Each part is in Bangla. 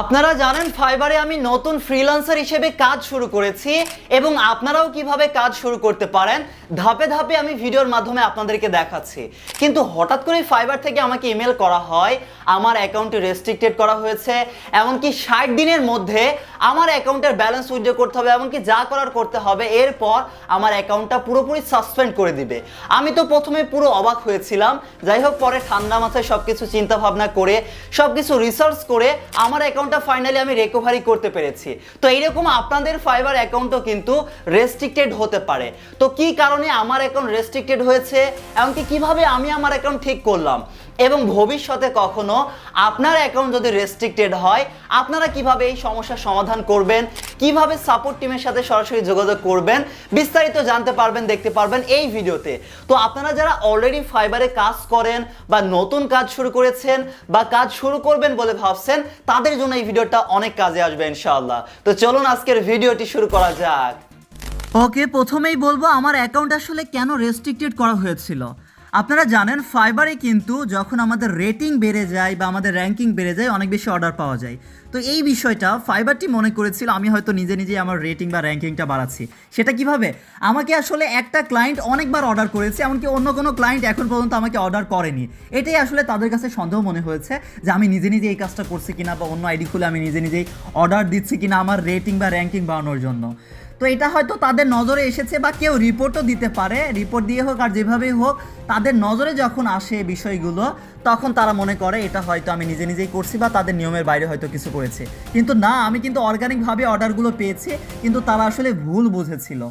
আপনারা জানেন ফাইবারে আমি নতুন ফ্রিল্যান্সার হিসেবে কাজ শুরু করেছি এবং আপনারাও কীভাবে কাজ শুরু করতে পারেন, ধাপে ধাপে আমি ভিডিওর মাধ্যমে আপনাদেরকে দেখাচ্ছি। কিন্তু হঠাৎ করে ফাইবার থেকে আমাকে ইমেল করা হয়, আমার অ্যাকাউন্টে রেস্ট্রিক্টেড করা হয়েছে, এমনকি ষাট দিনের মধ্যে আমার অ্যাকাউন্টের ব্যালেন্স উইথড্র করতে হবে, এমনকি যা করার করতে হবে, এরপর আমার অ্যাকাউন্টটা পুরোপুরি সাসপেন্ড করে দিবে। আমি তো প্রথমে পুরো অবাক হয়েছিলাম। যাই হোক, পরে ঠান্ডা মাথায় সব কিছু চিন্তা ভাবনা করে সব কিছু রিসার্চ করে, আমার অ্যাকাউন্টটা ফাইনালি আমি রিকভারি করতে পেরেছি। তো এইরকম আপনাদের ফাইবার অ্যাকাউন্টও কিন্তু রেস্ট্রিক্টেড হতে পারে। তো কি কারণে আমার অ্যাকাউন্ট রেস্ট্রিক্টেড হয়েছে? এমনকি কীভাবে আমি আমার অ্যাকাউন্ট ঠিক করলাম? এবং ভবিষ্যতে কখনো আপনার অ্যাকাউন্ট যদি রেস্ট্রিক্টেড হয়, আপনারা কীভাবে এই সমস্যার সমাধান করবেন, কীভাবে সাপোর্ট টিমের সাথে সরাসরি যোগাযোগ করবেন, বিস্তারিত জানতে পারবেন, দেখতে পারবেন এই ভিডিওতে। তো আপনারা যারা অলরেডি ফাইবারে কাজ করেন বা নতুন কাজ শুরু করেছেন বা কাজ শুরু করবেন বলে ভাবছেন, তাদের জন্য এই ভিডিওটা অনেক কাজে আসবে ইনশাআল্লাহ। তো চলুন আজকের ভিডিওটি শুরু করা যাক। ওকে, প্রথমেই বলব, আমার অ্যাকাউন্ট আসলে কেন রেস্ট্রিক্টেড করা হয়েছিল? আপনারা জানেন, ফাইবারে কিন্তু যখন আমাদের রেটিং বেড়ে যায় বা আমাদের র্যাঙ্কিং বেড়ে যায়, অনেক বেশি অর্ডার পাওয়া যায়। তো এই বিষয়টা ফাইবারটি মনে করেছিল, আমি হয়তো নিজে নিজেই আমার রেটিং বা র্যাঙ্কিংটা বাড়াচ্ছি। সেটা কীভাবে? আমাকে আসলে একটা ক্লায়েন্ট অনেকবার অর্ডার করেছে, এমনকি অন্য কোনো ক্লায়েন্ট এখন পর্যন্ত আমাকে অর্ডার করেনি। এটাই আসলে তাদের কাছে সন্দেহ মনে হয়েছে যে আমি নিজে নিজে এই কাজটা করছি কিনা বা অন্য আইডি খুলে আমি নিজে নিজেই অর্ডার দিচ্ছি কিনা আমার রেটিং বা র্যাঙ্কিং বাড়ানোর জন্য। তো এটা হয়তো তাদের নজরে এসেছে বা কেউ রিপোর্টও দিতে পারে। রিপোর্ট দিয়ে হোক আর যেভাবেই হোক, তাদের নজরে যখন আসে বিষয়গুলো তখন তারা মনে করে, এটা হয়তো আমি নিজে নিজেই করছি বা তাদের নিয়মের বাইরে হয়তো কিছু করেছে। কিন্তু না, আমি কিন্তু অর্গানিকভাবে অর্ডারগুলো পেয়েছি, কিন্তু তারা আসলে ভুল বুঝেছিল।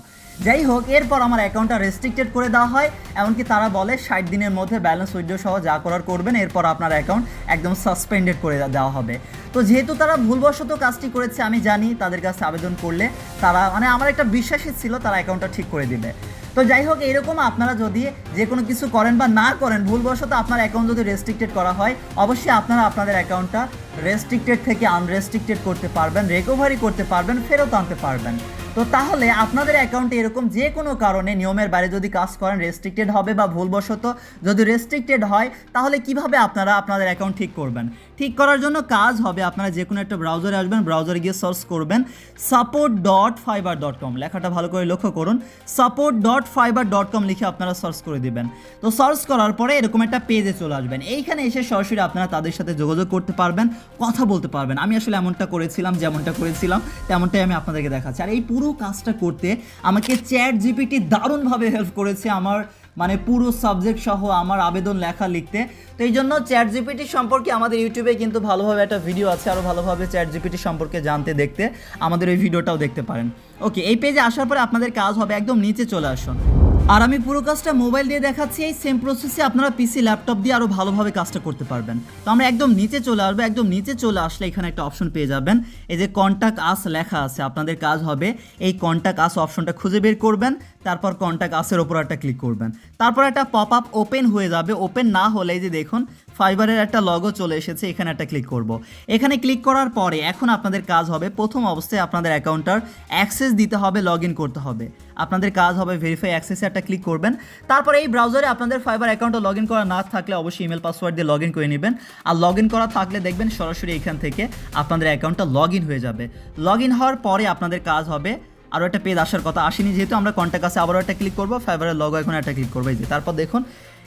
যাই হোক, এরপর আমার অ্যাকাউন্টটা রেস্ট্রিক্টেড করে দেওয়া হয়, এমনকি তারা বলে, ষাট দিনের মধ্যে ব্যালেন্স উইথড্র সহ যা করার করবেন, এরপর আপনার অ্যাকাউন্ট একদম সাসপেন্ডেড করে দেওয়া হবে। তো যেহেতু তারা ভুলবশত কাজটি করেছে, আমি জানি তাদের কাছে আবেদন করলে তারা মানে আমার একটা বিশ্বাসই ছিল, তারা অ্যাকাউন্টটা ঠিক করে দিবে। তো যাই হোক, এরকম আপনারা যদি যে কোনো কিছু করেন বা না করেন, ভুলবশত আপনার অ্যাকাউন্ট যদি রেস্ট্রিক্টেড করা হয়, অবশ্যই আপনারা আপনাদের অ্যাকাউন্টটা রেস্ট্রিক্টেড থেকে আনরেস্ট্রিক্টেড করতে পারবেন রিকভারি করতে পারবেন, ফেরত আনতে পারবেন। তো তাহলে আপনাদের অ্যাকাউন্টে এরকম যে কোনো কারণে নিয়মের বাইরে যদি কাজ করেন রেস্ট্রিক্টেড হবে বা ভুলবশত যদি রেস্ট্রিক্টেড হয়, তাহলে কীভাবে আপনারা আপনাদের অ্যাকাউন্ট ঠিক করবেন? ঠিক করার জন্য কাজ হবে আপনারা যে কোনো একটা ব্রাউজারে আসবেন ব্রাউজারে গিয়ে সার্চ করবেন support dot Fiverr dot com লেখাটা ভালো করে লক্ষ্য করুন support dot Fiverr dot com লিখে আপনারা সার্চ করে দিবেন। তো সার্চ করার পরে এরকম একটা পেজে চলে আসবেন। এইখানে এসে সরাসরি আপনারা তাদের সাথে যোগাযোগ করতে পারবেন, কথা বলতে পারবেন। আমি আসলে এমনটা করেছিলাম, যেমনটা করেছিলাম, তেমনটাই আমি আপনাদেরকে দেখাচ্ছি। আর এই পুরো কাজটা করতে আমাকে চ্যাট জিপিটি দারুণভাবে হেল্প করেছে আমার মানে পুরো সাবজেক্ট সহ আমার আবেদন লেখা লিখতে। তো এই জন্য চ্যাট জিপিটি সম্পর্কে আমাদের ইউটিউবে কিন্তু ভালোভাবে একটা ভিডিও আছে আরও ভালোভাবে চ্যাট জিপিটি সম্পর্কে জানতে, দেখতে আমাদের এই ভিডিওটাও দেখতে পারেন। ওকে এই পেজে আসার পরে আপনাদের কাজ হবে, একদম নিচে চলে আসুন। আর আমি পুরো কাজটা মোবাইল দিয়ে দেখাচ্ছি, এই সেম প্রসেসে আপনারা পিসি ল্যাপটপ দিয়ে আরও ভালোভাবে কাজটা করতে পারবেন। তো আমরা একদম নিচে চলে আসব, একদম নিচে চলে আসলে এখানে একটা অপশন পেয়ে যাবেন। এই যে কন্ট্যাক্ট আস লেখা আছে, আপনাদের কাজ হবে। এই কন্ট্যাক্ট আস অপশনটা খুঁজে বের করবেন, তারপর কন্ট্যাক্ট আসের ওপর একটা ক্লিক করবেন। তারপর একটা পপ আপ ওপেন হয়ে যাবে। ওপেন না হলে যে দেখুন ফাইবারের একটা লগো চলে এসেছে, এখানে একটা ক্লিক করব। এখানে ক্লিক করার পরে এখন আপনাদের কাজ হবে, প্রথম অবস্থায় আপনাদের অ্যাকাউন্টটার অ্যাক্সেস দিতে হবে লগ করতে হবে। আপনাদের কাজ হবে ভেরিফাই অ্যাক্সেসে একটা ক্লিক করবেন। তারপর এই ব্রাউজারে আপনাদের ফাইবার অ্যাকাউন্টে লগ করা না থাকলে অবশ্যই ইমেল পাসওয়ার্ড দিয়ে লগ করে নেবেন। আর লগ করা থাকলে দেখবেন সরাসরি এখান থেকে আপনাদের অ্যাকাউন্টটা লগ হয়ে যাবে। লগ হওয়ার পরে আপনাদের কাজ হবে, আরও একটা পেজ আসার কথা আসেনি, যেহেতু আমরা কন্ট্যাক্ট আছে, আবারও একটা ক্লিক করব ফাইবারের লগো এখন একটা ক্লিক করব। এই যে, তারপর দেখুন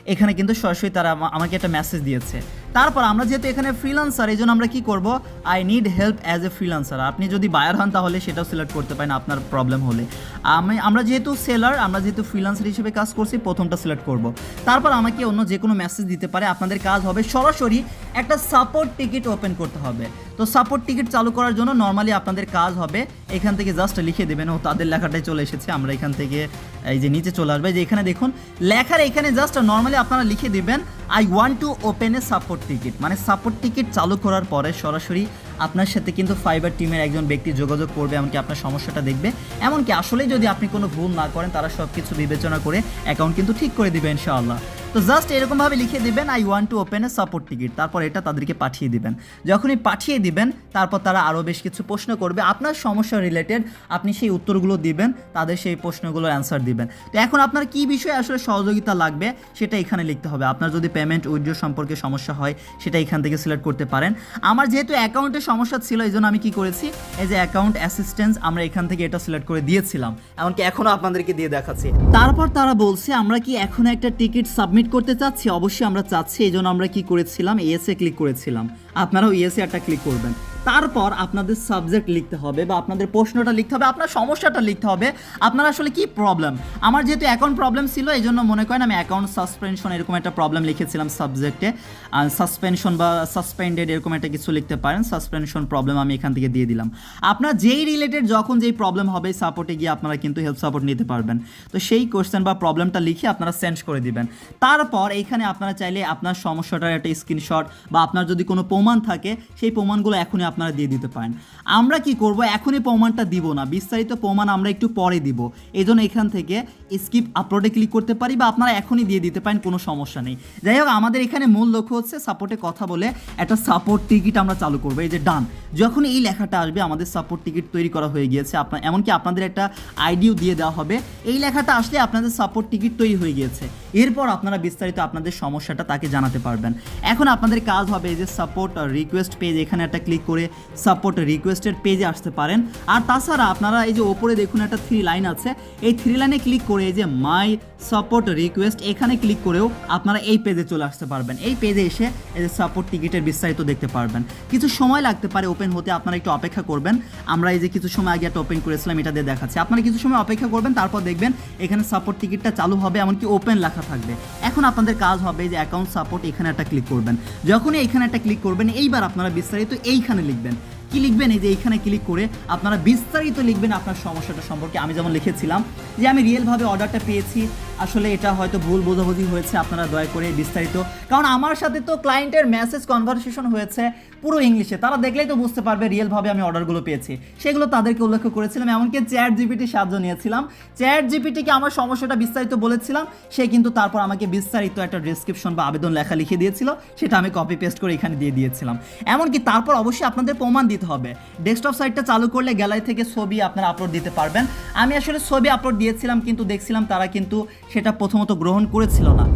এখানে কিন্তু সরাসরি তারা আমা- আমাকে একটা মেসেজ দিয়েছে। তারপর আমরা যেহেতু এখানে ফ্রিলান্সার এই জন্য আমরা কি করব? I need help as a freelancer আপনি যদি বায়ার হন তাহলে সেটাও সিলেক্ট করতে পারেন, আপনার প্রবলেম হলে। আমি আমরা যেহেতু সেলার আমরা যেহেতু ফ্রিলান্সার হিসেবে কাজ করছি, প্রথমটা সিলেক্ট করব। তারপর আমাকে অন্য যে কোনো মেসেজ দিতে পারে, আপনাদের কাজ হবে সরাসরি একটা সাপোর্ট টিকিট ওপেন করতে হবে। তো সাপোর্ট টিকিট চালু করার জন্য নর্মালি আপনাদের কাজ হবে, এখান থেকে জাস্ট লিখে দেবেন, ও তাদের লেখাটাই চলে এসেছে, আমরা এখান থেকে এই যে নিচে চলে আসবে যে এখানে দেখুন, লেখার এখানে জাস্ট নর্মালি আপনারা লিখে দিবেন I want to open a support ticket মানে সাপোর্ট টিকিট চালু করার পরে সরাসরি আপনার সাথে কিন্তু ফাইবার টিমের একজন ব্যক্তি যোগাযোগ করবে, এমনকি আপনার সমস্যাটা দেখবে। এমনকি আসলেই যদি আপনি কোনো ভুল না করেন, তারা সব কিছু বিবেচনা করে অ্যাকাউন্ট কিন্তু ঠিক করে দিবে ইনশাআল্লাহ। তো জাস্ট এরকমভাবে লিখে দিবেন I want to open a support ticket তারপর এটা তাদেরকে পাঠিয়ে দিবেন। যখনই পাঠিয়ে দিবেন, তারপর তারা আরও বেশ কিছু প্রশ্ন করবে। আপনার সমস্যা রিলেটেড আপনি সেই উত্তরগুলো দিবেন, তাদের সেই প্রশ্নগুলোর অ্যান্সার দিবেন। তো এখন আপনার কি বিষয়ে আসলে সহযোগিতা লাগবে সেটা এখানে লিখতে হবে। আপনার যদি পেমেন্ট উইথড্র সম্পর্কে সমস্যা হয়, সেটা এখান থেকে সিলেক্ট করতে পারেন। আমার যেহেতু অ্যাকাউন্টের সমস্যা ছিল এই জন্য আমি কি করেছি, এই যে অ্যাকাউন্ট অ্যাসিস্ট্যান্স আমরা এখান থেকে এটা সিলেক্ট করে দিয়েছিলাম। এমনকি এখনও আপনাদেরকে দিয়ে দেখাচ্ছি। তারপর তারা বলছে, আমরা কি এখন একটা টিকিট সাবমিট করতে চাচ্ছি? অবশ্যই আমরা চাচ্ছি এই জন্য আমরা কি করেছিলাম ইয়েসে ক্লিক করেছিলাম। আপনারাও ইয়েসে একটা ক্লিক করবেন। তারপর আপনাদের সাবজেক্ট লিখতে হবে বা আপনাদের প্রশ্নটা লিখতে হবে, আপনার সমস্যাটা লিখতে হবে, আপনার আসলে কি প্রবলেম আমার যেহেতু অ্যাকাউন্ট প্রবলেম ছিল এই জন্য মনে করেন আমি অ্যাকাউন্ট সাসপেনশন এরকম একটা প্রবলেম লিখেছিলাম সাবজেক্টে সাসপেনশন বা সাসপেন্ডেড এরকম একটা কিছু লিখতে পারেন সাসপেনশন প্রবলেম আমি এখান থেকে দিয়ে দিলাম। আপনার যেই রিলেটেড যখন যেই প্রবলেম হবে সাপোর্টে গিয়ে আপনারা কিন্তু হেল্প সাপোর্ট নিতে পারবেন। তো সেই কোয়েশ্চেন বা প্রবলেমটা লিখে আপনারা সেন্ড করে দিবেন। তারপর এইখানে আপনারা চাইলে আপনার সমস্যাটার একটা স্ক্রিনশট বা আপনার যদি কোনো প্রমাণ থাকে, সেই প্রমাণগুলো এখনই আপনারা দিয়ে দিতে পারেন। আমরা কি করব? এখনই প্রমাণটা দিব না। বিস্তারিত প্রমাণ আমরা একটু পরে দিব। এই জন্য এখান থেকে স্কিপ আপলোডে ক্লিক করতে পারি বা আপনারা এখনই দিয়ে দিতে পারেন, কোনো সমস্যা নেই। যাই হোক, আমাদের এখানে মূল লক্ষ্য হচ্ছে সাপোর্টে কথা বলে একটা সাপোর্ট টিকিট আমরা চালু করব। এই যে ডান যখন এই লেখাটা আসবে, আমাদের সাপোর্ট টিকিট তৈরি করা হয়ে গিয়েছে। আপনার এমনকি আপনাদের একটা আইডিও দিয়ে দেওয়া হবে। এই লেখাটা আসলে আপনাদের সাপোর্ট টিকিট তৈরি হয়ে গিয়েছে। এরপর আপনারা বিস্তারিত আপনাদের সমস্যাটা তাকে জানাতে পারবেন। এখন আপনাদের কাজ হবে এই যে সাপোর্ট রিকোয়েস্ট পেজ এখানে একটা ক্লিক করে সাপোর্ট রিকোয়েস্টের পেজে আসতে পারেন। আর তাছাড়া আপনারা এই যে ওপরে দেখুন একটা থ্রি লাইন আছে। এই থ্রি লাইনে ক্লিক করে এই যে মাই সাপোর্ট রিকোয়েস্ট এখানে ক্লিক করেও আপনারা এই পেজে চলে আসতে পারবেন। এই পেজে এসে এই যে সাপোর্ট টিকিটের বিস্তারিত দেখতে পারবেন। কিছু সময় লাগতে পারে ওপেন হতে, আপনারা একটু অপেক্ষা করবেন। আমরা এই যে কিছু সময় আগে একটা ওপেন করেছিলাম, এটা দিয়ে দেখাচ্ছি। আপনারা কিছু সময় অপেক্ষা করবেন, তারপর দেখবেন এখানে সাপোর্ট টিকিটটা চালু হবে, এমনকি ওপেন লেখা থাকবে। এখন আপনাদের কাজ হবে যে অ্যাকাউন্ট সাপোর্ট এখানে একটা ক্লিক করবেন। যখনই এখানে একটা ক্লিক করবেন, এইবার আপনারা বিস্তারিত এইখানে লিখবেন। কি লিখবেন? এই যে এইখানে ক্লিক করে আপনারা বিস্তারিত লিখবেন আপনার সমস্যাটা সম্পর্কে। আমি যেমন লিখেছিলাম যে আমি রিয়েলভাবে অর্ডারটা পেয়েছি আসলে এটা হয়তো ভুল বোঝাবুঝি হয়েছে, আপনারা দয়া করে বিস্তারিত। কারণ আমার সাথে তো ক্লায়েন্টের মেসেজ কনভারসেশন হয়েছে পুরো ইংলিশে তারা দেখলেই তো বুঝতে পারবে রিয়েলভাবে আমি অর্ডারগুলো পেয়েছি। সেগুলো তাদেরকে উল্লেখ করেছিলাম, এমনকি চ্যাট জিপিটি সাহায্য নিয়েছিলাম। চ্যাট জিপিটিকে আমার সমস্যাটা বিস্তারিত বলেছিলাম, সে কিন্তু তারপর আমাকে বিস্তারিত একটা ডিসক্রিপশন বা আবেদন লেখা লিখে দিয়েছিল, সেটা আমি কপি পেস্ট করে এখানে দিয়ে দিয়েছিলাম। এমনকি তারপর অবশ্যই আপনাদের প্রমাণ দিতে হবে। ডেস্কটপ সাইটটা চালু করলে গ্যালারি থেকে ছবি আপনারা আপলোড দিতে পারবেন। আমি আসলে ছবি আপলোড দিয়েছিলাম, কিন্তু দেখছিলাম তারা কিন্তু সেটা প্রথমত গ্রহণ করেছিল না।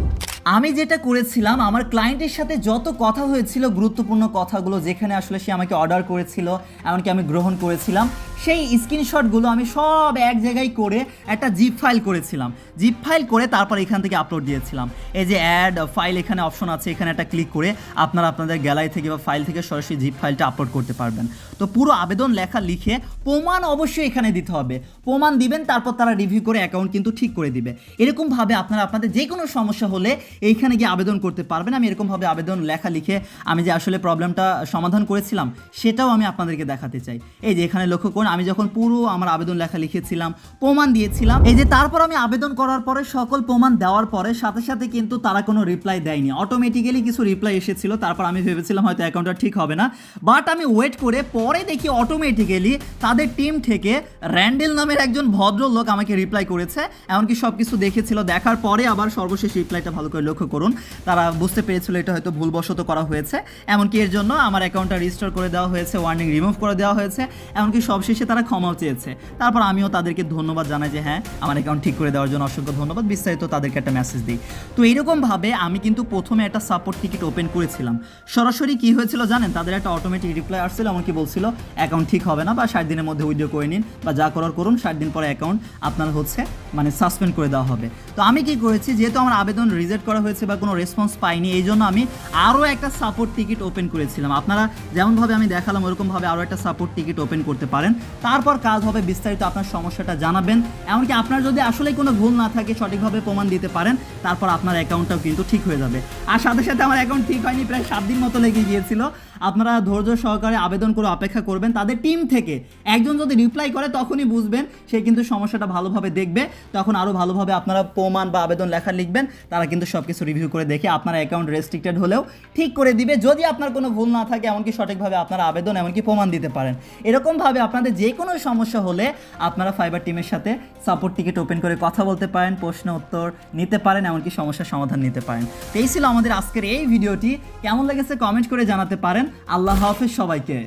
আমি যেটা করেছিলাম, আমার ক্লায়েন্টের সাথে যত কথা হয়েছিল, গুরুত্বপূর্ণ কথাগুলো যেখানে আসলে সে আমাকে অর্ডার করেছিল, এমনকি আমি গ্রহণ করেছিলাম সেই স্ক্রিনশটগুলো আমি সব এক জায়গায় করে একটা জিপ ফাইল করেছিলাম। জিপ ফাইল করে তারপর এখান থেকে আপলোড দিয়েছিলাম। এই যে অ্যাড ফাইল এখানে অপশন আছে, এখানে একটা ক্লিক করে আপনারা আপনাদের গ্যালারি থেকে বা ফাইল থেকে সরাসরি জিপ ফাইলটা আপলোড করতে পারবেন। তো পুরো আবেদন লেখা লিখে প্রমাণ অবশ্যই এখানে দিতে হবে। প্রমাণ দিবেন, তারপর তারা রিভিউ করে অ্যাকাউন্ট কিন্তু ঠিক করে দিবে। এরকমভাবে আপনারা আপনাদের যে কোনো সমস্যা হলে এইখানে গিয়ে আবেদন করতে পারবেন। আমি এরকমভাবে আবেদন লেখা লিখে আমি যে আসলে প্রবলেমটা সমাধান করেছিলাম, সেটাও আমি আপনাদেরকে দেখাতে চাই। এই যে এখানে লক্ষ্য করুন আমি যখন পুরো আমার আবেদন লেখা লিখেছিলাম, প্রমাণ দিয়েছিলাম। এই যে তারপর আমি আবেদন করার পরে সকল প্রমাণ দেওয়ার পরে সাথে সাথে কিন্তু তারা কোনো রিপ্লাই দেয়নি। অটোমেটিক্যালি কিছু রিপ্লাই এসেছিল, তারপর আমি ভেবেছিলাম হয়তো অ্যাকাউন্টটা ঠিক হবে না। বাট আমি ওয়েট করে পরে দেখি অটোমেটিক্যালি তাদের টিম থেকে র্যান্ডেল নামের একজন ভদ্রলোক আমাকে রিপ্লাই করেছে। এমনকি সব কিছু দেখেছিল, দেখার পরে আবার সর্বশেষ রিপ্লাইটা ভালো করে লক্ষ্য করুন। তারা বুঝতে পেরেছিল এটা হয়তো ভুলবশত করা হয়েছে। এমনকি এর জন্য আমার অ্যাকাউন্টটা রিস্টোর করে দেওয়া হয়েছে ওয়ার্নিং রিমুভ করে দেওয়া হয়েছে। এমনকি সবশেষে তারা ক্ষমাও চেয়েছে। তারপর আমিও তাদেরকে ধন্যবাদ জানাই যে হ্যাঁ আমার অ্যাকাউন্ট ঠিক করে দেওয়ার জন্য অসংখ্য ধন্যবাদ। বিস্তারিত তাদেরকে একটা মেসেজ দিই। তো এইরকমভাবে আমি কিন্তু প্রথমে একটা সাপোর্ট টিকিট ওপেন করেছিলাম। সরাসরি কি হয়েছিল জানেন? তাদের একটা অটোমেটিক রিপ্লাই আসছিল এমনকি বলছিল অ্যাকাউন্ট ঠিক হবে না, বা ষাট দিনের মধ্যে উইডিও করে নিন, বা যা করার করুন, ষাট দিন পরে অ্যাকাউন্ট আপনার হচ্ছে মানে সাসপেন্ড করে দেওয়া হবে। তো আমি কি করেছি, যেহেতু আমার আবেদন রিজেক্ট করা হয়েছে বা কোনো রেসপন্স পাইনি, এই জন্য আমি আরও একটা সাপোর্ট টিকিট ওপেন করেছিলাম। আপনারা যেমনভাবে আমি দেখালাম, ওরকমভাবে আরও একটা সাপোর্ট টিকিট ওপেন করতে পারেন। তারপর কাজ হবে, বিস্তারিত আপনার সমস্যাটা জানাবেন। এমনকি আপনার যদি আসলেই কোনো ভুল না থাকে, সঠিকভাবে প্রমাণ দিতে পারেন, তারপর আপনার অ্যাকাউন্টটাও কিন্তু ঠিক হয়ে যাবে। আর সাথে সাথে আমার অ্যাকাউন্ট ঠিক হয়নি, প্রায় সাত দিন মতো লেগে গিয়েছিল। আপনারা ধৈর্য সহকারে আবেদন করে অপেক্ষা করবেন। তাদের টিম থেকে একজন যদি রিপ্লাই করে, তখনই বুঝবেন সে কিন্তু সমস্যাটা ভালোভাবে দেখবে। তখন আরও ভালোভাবে আপনারা প্রমাণ বা আবেদন লেখা লিখবেন। তারা কিন্তু সব কিছু রিভিউ করে দেখে আপনার অ্যাকাউন্ট রেস্ট্রিক্টেড হলেও ঠিক করে দিবে। যদি আপনার কোনো ভুল না থাকে, এমনকি সঠিকভাবে আপনারা আবেদন, এমনকি প্রমাণ দিতে পারেন। এরকমভাবে আপনাদের যে কোনো সমস্যা হলে আপনারা ফাইবার টিমের সাথে সাপোর্ট টিকিট ওপেন করে কথা বলতে পারেন, প্রশ্ন উত্তর নিতে পারেন, এমনকি সমস্যার সমাধান নিতে পারেন। এই ছিল আমাদের আজকের এই ভিডিওটি। কেমন লেগেছে কমেন্ট করে জানাতে পারেন। আল্লাহ হাফেজ সবাইকে।